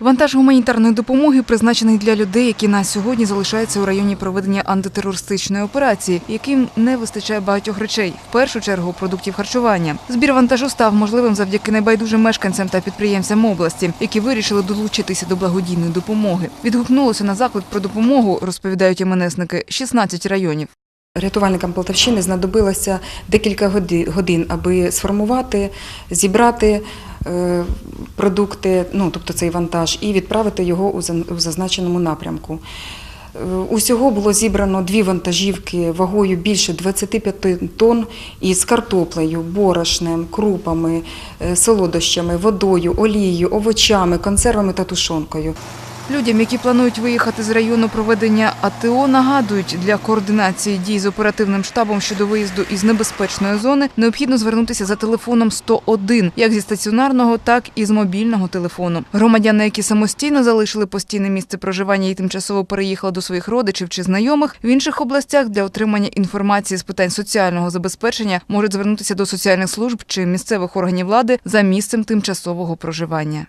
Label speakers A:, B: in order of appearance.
A: Вантаж гуманітарної допомоги призначений для людей, які на сьогодні залишаються у районі проведення антитерористичної операції, яким не вистачає багатьох речей, в першу чергу продуктів харчування. Збір вантажу став можливим завдяки небайдужим мешканцям та підприємцям області, які вирішили долучитися до благодійної допомоги. Відгукнулося на заклик про допомогу, розповідають МНСники, 16 районів.
B: Рятувальникам Полтавщини знадобилося декілька годин, аби сформувати, зібрати е, продукти, ну тобто цей вантаж, і відправити його у зазначеному напрямку. Е, Усього було зібрано дві вантажівки вагою більше 25 тонн із картоплею, борошнем, крупами, е, солодощами, водою, олією, овочами, консервами та тушонкою.
A: Людям, які планують виїхати з району проведення АТО, нагадують, для координації дій з оперативним штабом щодо виїзду із небезпечної зони необхідно звернутися за телефоном 101, як зі стаціонарного, так і з мобільного телефону. Громадяни, які самостійно залишили постійне місце проживання і тимчасово переїхали до своїх родичів чи знайомих, в інших областях для отримання інформації з питань соціального забезпечення можуть звернутися до соціальних служб чи місцевих органів влади за місцем тимчасового проживання.